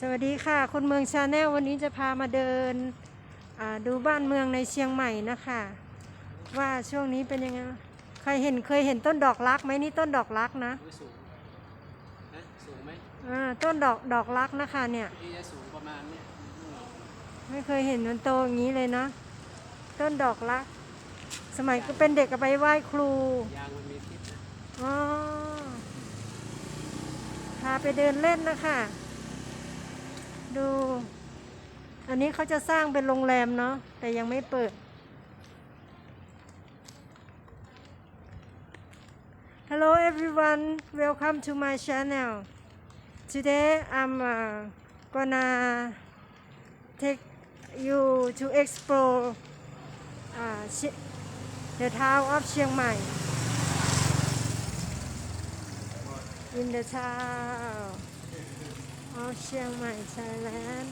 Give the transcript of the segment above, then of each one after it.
สวัสดีค่ะ คนเมืองชาแนลวันนี้จะพามาเดินอ่าดูบ้านเมืองในเชียงใหม่นะคะ ว่าช่วงนี้เป็นยังไงใครเห็นเคยเห็นต้นดอกรักไหมนี่ต้นดอกรักนะไม่สูงนะสูงไหมอ่าต้นดอกดอกรักนะคะเนี่ยที่จะสูงประมาณเนี้ยไม่เคยเห็นมันโตอย่างนี้เลยนะ ต้นดอกรัก สมัยก็เป็นเด็กก็ไปไหว้ครูยางมันมีทิศนะอ๋อพาไปเดินเล่นนะคะ ดู อันนี้เขาจะสร้างเป็นโรงแรมเนาะแต่ยังไม่เปิด Hello everyone, welcome to my channel. Today I'm uh, gonna take you to explore uh, the town of Chiang Mai. In the town of Chiang Mai, Thailand.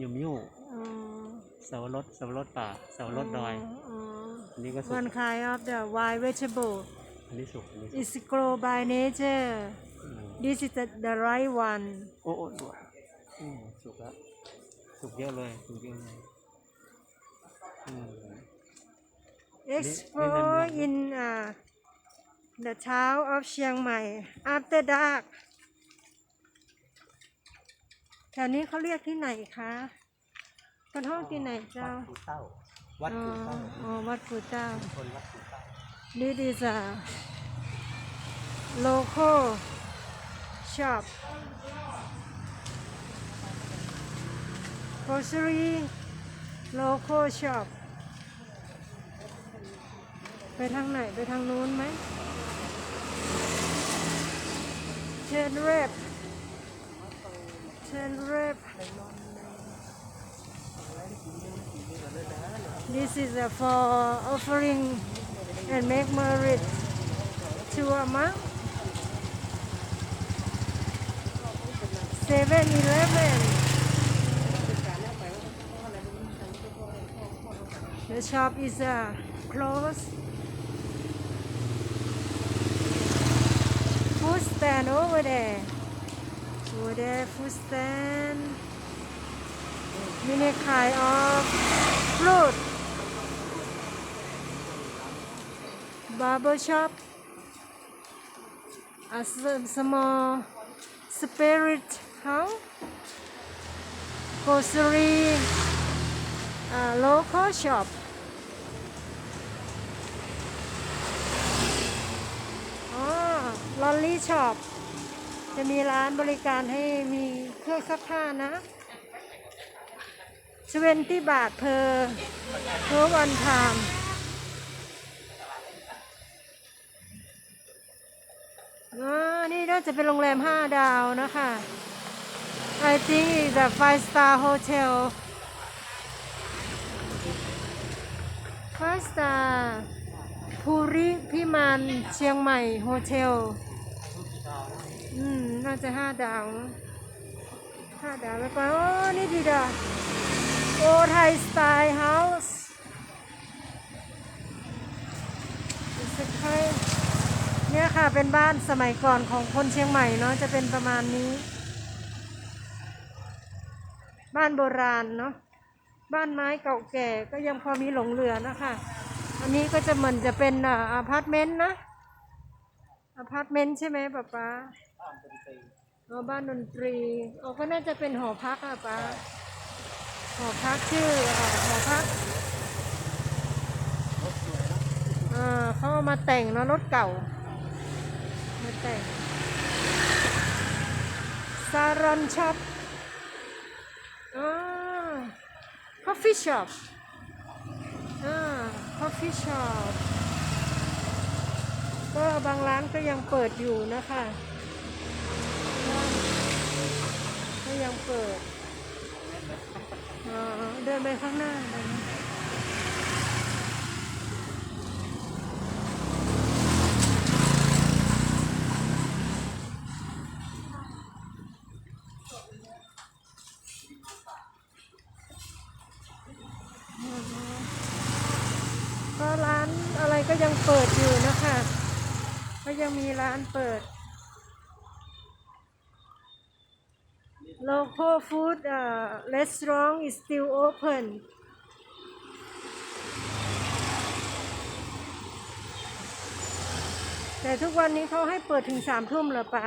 ยุ่มยู่ อ๋อเสาวรสเสาวรสป่าเสาวรสดอย อ๋ออันนี้ก็สุก One kind of the wild vegetable อันนี้สุกอันนี้สุก is grow by nature. อืม This is the, the right one. โอ้โอ้ดูอืมสุกแล้วสุกเยอะเลยสุกเยอะเลยอืม Explore in uh, the town of Chiang Mai after dark. แถวนี้เขาเรียกที่ไหนคะเป็นห้องที่ไหนเจ้ากูเต้า วัดอ๋อกูเต้าอ๋อ วัดกูเจ้า คนวัดกูเต้า This is a local shop. Grocery local shop. ไปทางไหน ไปทางนู้นไหมเชนเรบเชนเรบ This is for offering and make merit to a monk. Seven Eleven. The shop is uh, closed. Food stand over there. Over there, food stand. Mini kind of fruit. barber shop, a small spirit house, grocery, a local shop. อ๋อลอลลี่ช็อปจะมีร้านบริการให้มีเครื่องซักผ้านะ20บาทเพอเพอวันทามอ๋อนี่น่าจะเป็นโรงแรม5ดาวนะคะ I think it's a five star hotel five star ภูริพิมานเชียงใหม่โฮเทลอืม น่าจะ5ดาวนะ5ดาวแล้วก็อ๋อนี่ดีดาโอไทยสไตล์เฮาส์ It's a kind เนี่ยค่ะ เป็นบ้านสมัยก่อนของคนเชียงใหม่เนาะ จะเป็นประมาณนี้ บ้านโบราณเนาะบ้านไม้เก่าแก่ก็ยังพอมีหลงเหลือนะคะ อันนี้ก็จะเหมือนจะเป็นอ่าอพาร์ตเมนต์นะอพาร์ตเมนต์ใช่ไหมป๊าป๊าอ๋อบ้านดนตรีอ๋อก็น่าจะเป็นหอพักอะป๊าหอพักชื่ออหอพักอ่าเขาเอามาแต่งเนอะรถเก่า มาแต่งซารอนช็อปอ่า coffee shop อ่าคอฟฟี่ช็อปก็บางร้านก็ยังเปิดอยู่นะคะก็ยังเปิด เดินไปข้างหน้าเลยน ก็ยังเปิดอยู่นะคะ ก็ยังมีร้านเปิด local food uh, restaurant is still open แต่ทุกวันนี้เขาให้เปิดถึงสามทุ่มเหรอป๊า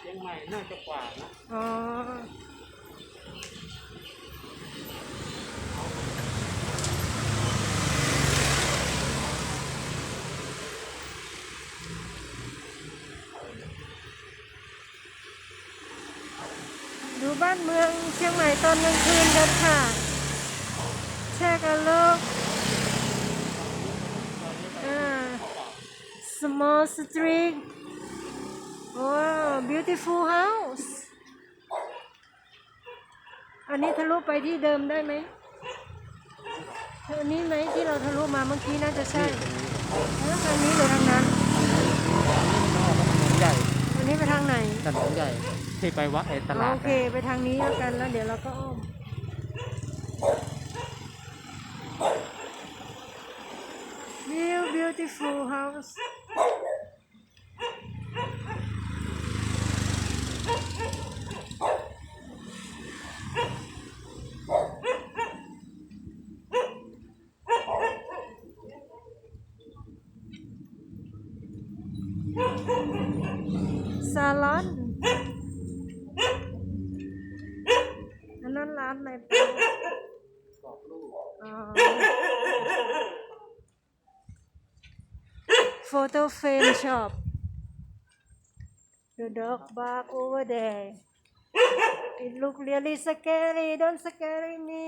เชียงใหม่น่าจะกว่านะ อ๋อ ดูบ้าน เมืองเชียงใหม่ตอนกลางคืนกันค่ะ แช่กันโลกอ่า small street wow beautiful house อันนี้ทะลุไปที่เดิมได้ไหมอันนี้ไหมที่เราทะลุมาเมื่อกี้น่าจะใช่แล้วทางนี้หรือทางนั้นถนนใหญ่อันนี้ไปทางไหนถนนใหญ่ ที่ไปวัดไอตลาดโอเค ไปทางนี้แล้วกันแล้วเดี๋ยวเราก็อ้อม View beautiful house ซาลอน านอะไรปะ กรอบลูก อ๋อ photo frame shop the dog bark over there it look really scary don't scare me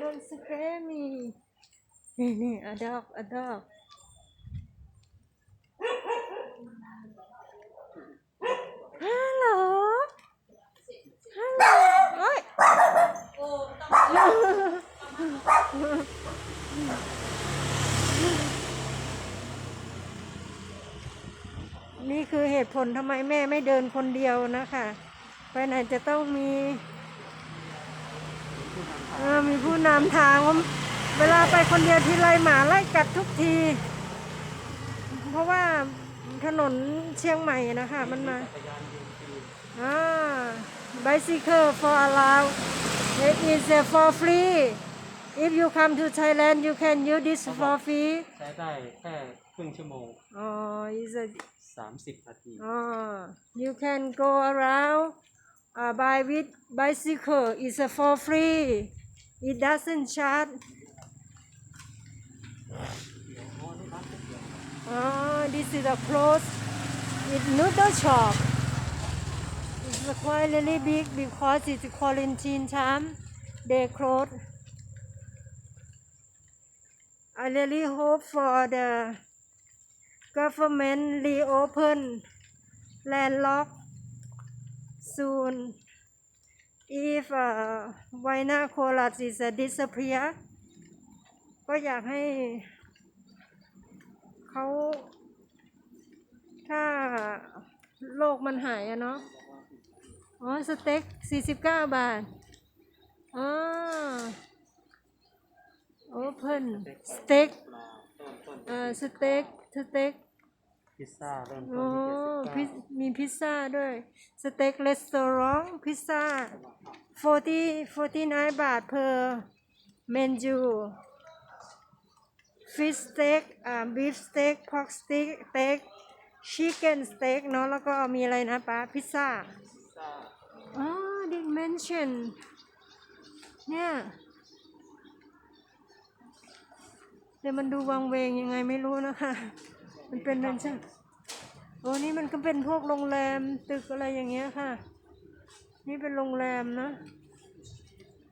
don't scare me นี่นี่ a dog a dog hello hello นี่คือเหตุผลทำไมแม่ไม่เดินคนเดียวนะคะ ไปไหนจะต้องมีมีผู้นำทางเวลาไปคนเดียวทีไรหมาไล่กัดทุกที เพราะว่าถนนเชียงใหม่นะคะ มันมาอ่า bicycle for allow it is uh, for free if you come to Thailand you can use this for free ใช้ได้แค่ครึ่งชั่วโมง อ๋อ is a 30 นาที Ah, you can go around uh, by with bicycle. It's uh, for free. It doesn't charge. Ah, this is a close. It's noodle shop. It's uh, quite really big because it's quarantine time. They close. I really hope for the government reopen landlock soon if uh, Vina Colas is a disappear ก็อยากให้เขาถ้าโลกมันหายอะเนาะ อ๋อ สเต็ก49บาท อ๋อ open สเต็กปลาต้นต้นเอ่อสเต็กสเต็กพิซซ่าเริ่มต้โอ้นพิที่ซมีพิซซ่าด้วย สเต็กรีสอร์ทพิซซ่า40 49 บาท per menu fish steak อ่า beef steak pork steak steak chicken steak เนาะแล้วก็มีอะไรนะป้าพิซซ่าพิซซ่า อ๋อ did mention เนี่ยเดี๋ยวมันดูวังเวงยังไงไม่รู้นะคะ มันเป็นนั่นใช่โอ้นี่มันก็เป็นพวกโรงแรมตึกอะไรอย่างเงี้ยค่ะ นี่เป็นโรงแรมนะ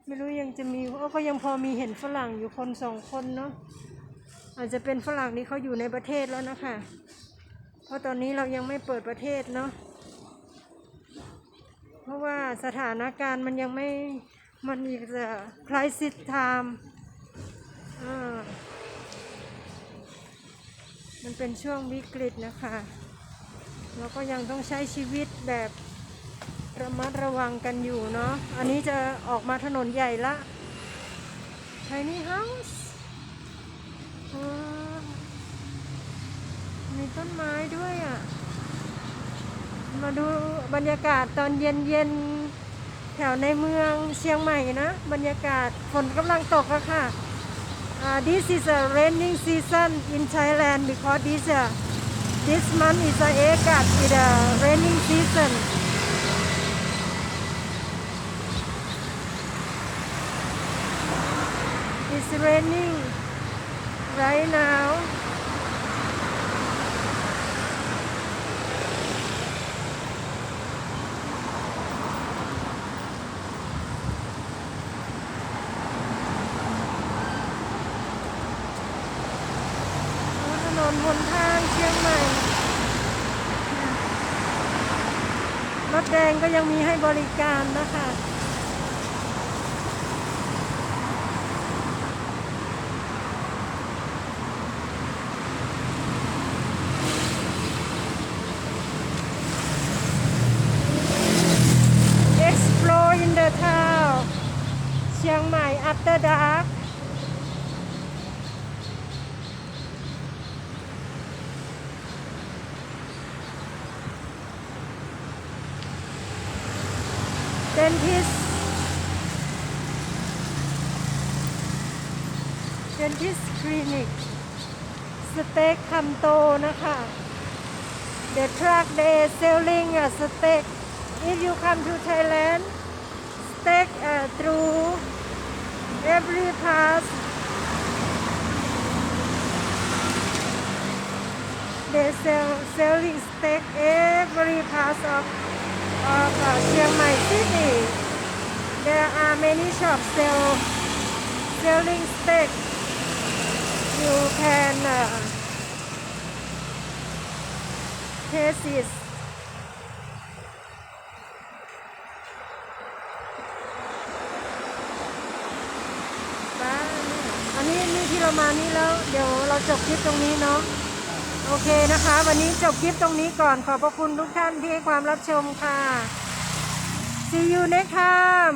ไม่รู้ยังจะมีก็ยังพอมีเห็นฝรั่งอยู่คนสองคนเนาะ อาจจะเป็นฝรั่งที่เขาอยู่ในประเทศแล้วนะคะ เพราะตอนนี้เรายังไม่เปิดประเทศเนาะ เพราะว่าสถานการณ์มันยังไม่มันอีกจะคลายสิท time อ่ามันเป็นช่วงวิกฤตนะคะเราก็ยังต้องใช้ชีวิตแบบระมัดระวังกันอยู่เนาะ อันนี้จะออกมาถนนใหญ่ละ Tiny house อ่ามีต้นไม้ด้วย มาดูบรรยากาศตอนเย็นเย็นแถวในเมืองเชียงใหม่นะ บรรยากาศฝนกำลังตกอะค่ะ uh, this is a raining season in Thailand because this uh, this month is a agat i t a raining season it's raining right now ถนนหนทางเชียงใหม่ รถแดงก็ยังมีให้บริการนะคะ Explore in the town เชียงใหม่ after dark เดนทิสเดนทิสคลินิก สเต็กคำโตนะคะ The truck they selling a steak if you come to Thailand steak uh, through every pass they sell selling steak every part of of uh, Chiang Mai city. There are many shops sell selling steak. You can uh, taste it. บ้านอันนี้นี่ที่เรามานี่แล้ว เดี๋ยวเราจบคลิปตรงนี้เนาะ โอเคนะคะ วันนี้จบคลิปตรงนี้ก่อนขอบพระคุณทุกท่านที่ให้ความรับชมค่ะ See you next time